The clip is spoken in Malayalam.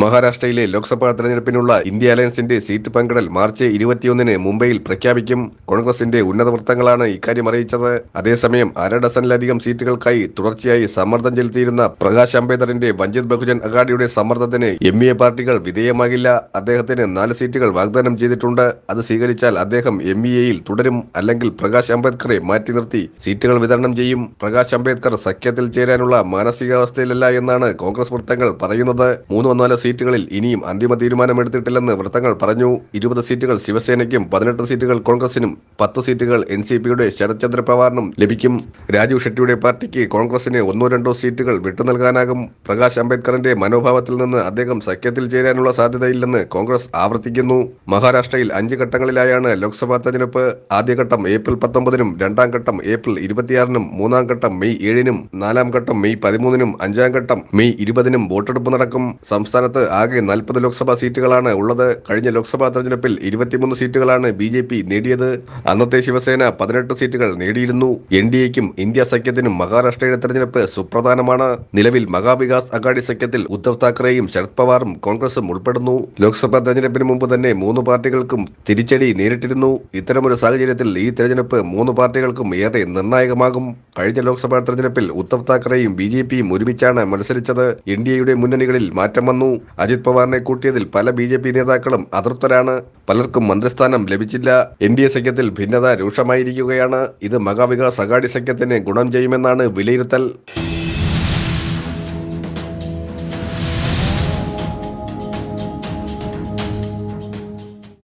മഹാരാഷ്ട്രയിലെ ലോക്സഭാ തെരഞ്ഞെടുപ്പിനുള്ള ഇന്ത്യ അലയൻസിന്റെ സീറ്റ് പങ്കിടൽ മാർച്ച് ഇരുപത്തിയൊന്നിന് മുംബൈയിൽ പ്രഖ്യാപിക്കും. കോൺഗ്രസിന്റെ ഉന്നത വൃത്തങ്ങളാണ് ഇക്കാര്യം അറിയിച്ചത്. അതേസമയം അര ഡസനിലധികം സീറ്റുകൾക്കായി തുടർച്ചയായി സമ്മർദ്ദം ചെലുത്തിയിരുന്ന പ്രകാശ് അംബേദ്കറിന്റെ വഞ്ചിത് ബഹുജൻ അഗാഡിയുടെ സമ്മർദ്ദത്തിന് എം എ പാർട്ടികൾ വിധേയമാകില്ല. അദ്ദേഹത്തിന് നാല് സീറ്റുകൾ വാഗ്ദാനം ചെയ്തിട്ടുണ്ട്. അത് സ്വീകരിച്ചാൽ അദ്ദേഹം എം എയിൽ തുടരും. അല്ലെങ്കിൽ പ്രകാശ് അംബേദ്കറെ മാറ്റി നിർത്തി സീറ്റുകൾ വിതരണം ചെയ്യും. പ്രകാശ് അംബേദ്കർ സഖ്യത്തിൽ ചേരാനുള്ള മാനസികാവസ്ഥയിലല്ല എന്നാണ് കോൺഗ്രസ് വൃത്തങ്ങൾ പറയുന്നത്. മൂന്നോ നാലോ സീറ്റുകളിൽ ഇനിയും അന്തിമ തീരുമാനമെടുത്തിട്ടില്ലെന്ന് വൃത്തങ്ങൾ പറഞ്ഞു. ഇരുപത് സീറ്റുകൾ ശിവസേനയ്ക്കും പതിനെട്ട് സീറ്റുകൾ കോൺഗ്രസിനും പത്ത് സീറ്റുകൾ എൻ സി പിയുടെ ശരത് ചന്ദ്ര പവാറിനും ലഭിക്കും. രാജീവ് ഷെട്ടിയുടെ പാർട്ടിക്ക് കോൺഗ്രസിന് ഒന്നോ രണ്ടോ സീറ്റുകൾ വിട്ടു നൽകാനാകും പ്രകാശ് അംബേദ്കറിന്റെ മനോഭാവത്തിൽ നിന്ന് അദ്ദേഹം സഖ്യത്തിൽ ചേരാനുള്ള സാധ്യതയില്ലെന്ന് കോൺഗ്രസ് ആവർത്തിക്കുന്നു. മഹാരാഷ്ട്രയിൽ അഞ്ച് ഘട്ടങ്ങളിലായാണ് ലോക്സഭാ തെരഞ്ഞെടുപ്പ്. ആദ്യഘട്ടം ഏപ്രിൽ പത്തൊമ്പതിനും രണ്ടാം ഘട്ടം ഏപ്രിൽ ഇരുപത്തിയാറിനും മൂന്നാം ഘട്ടം മെയ് ഏഴിനും നാലാം ഘട്ടം മെയ് പതിമൂന്നിനും അഞ്ചാം ഘട്ടം മെയ് ഇരുപതിനും വോട്ടെടുപ്പ് നടക്കും. സംസ്ഥാനത്ത് ആകെ നാൽപ്പത് ലോക്സഭാ സീറ്റുകളാണ് ഉള്ളത്. കഴിഞ്ഞ ലോക്സഭാ തെരഞ്ഞെടുപ്പിൽ ഇരുപത്തിമൂന്ന് സീറ്റുകളാണ് ബി ജെ പി നേടിയത്. അന്നത്തെ ശിവസേന പതിനെട്ട് സീറ്റുകൾ നേടിയിരുന്നു. എൻ ഡി എക്കും ഇന്ത്യ സഖ്യത്തിനും മഹാരാഷ്ട്രയുടെ തെരഞ്ഞെടുപ്പ് സുപ്രധാനമാണ്. നിലവിൽ മഹാവികാസ് അഗാഡി സഖ്യത്തിൽ ഉദ്ധവ് താക്കറെയും ശരത് പവാറും കോൺഗ്രസും ഉൾപ്പെടുന്നു. ലോക്സഭാ തെരഞ്ഞെടുപ്പിന് മുമ്പ് തന്നെ മൂന്ന് പാർട്ടികൾക്കും തിരിച്ചടി നേരിട്ടിരുന്നു. ഇത്തരമൊരു സാഹചര്യത്തിൽ ഈ തെരഞ്ഞെടുപ്പ് മൂന്ന് പാർട്ടികൾക്കും ഏറെ നിർണായകമാകും. കഴിഞ്ഞ ലോക്സഭാ തെരഞ്ഞെടുപ്പിൽ ഉദ്ധവ് താക്കറെയും ബി ജെ പിയും ഒരുമിച്ചാണ് മത്സരിച്ചത്. എൻ ഡി എയുടെ മുന്നണികളിൽ മാറ്റം വന്നു. അജിത് പവാറിനെ കൂട്ടിയതിൽ പല ബി ജെ പി നേതാക്കളും അതൃപ്തരാണ്. പലർക്കും മന്ത്രിസ്ഥാനം ലഭിച്ചില്ല. എൻ ഡി എ സഖ്യത്തിൽ ഭിന്നത രൂക്ഷമായിരിക്കുകയാണ്. ഇത് മഹാവികാസ് അഗാഡി സഖ്യത്തിന് ഗുണം ചെയ്യുമെന്നാണ് വിലയിരുത്തൽ.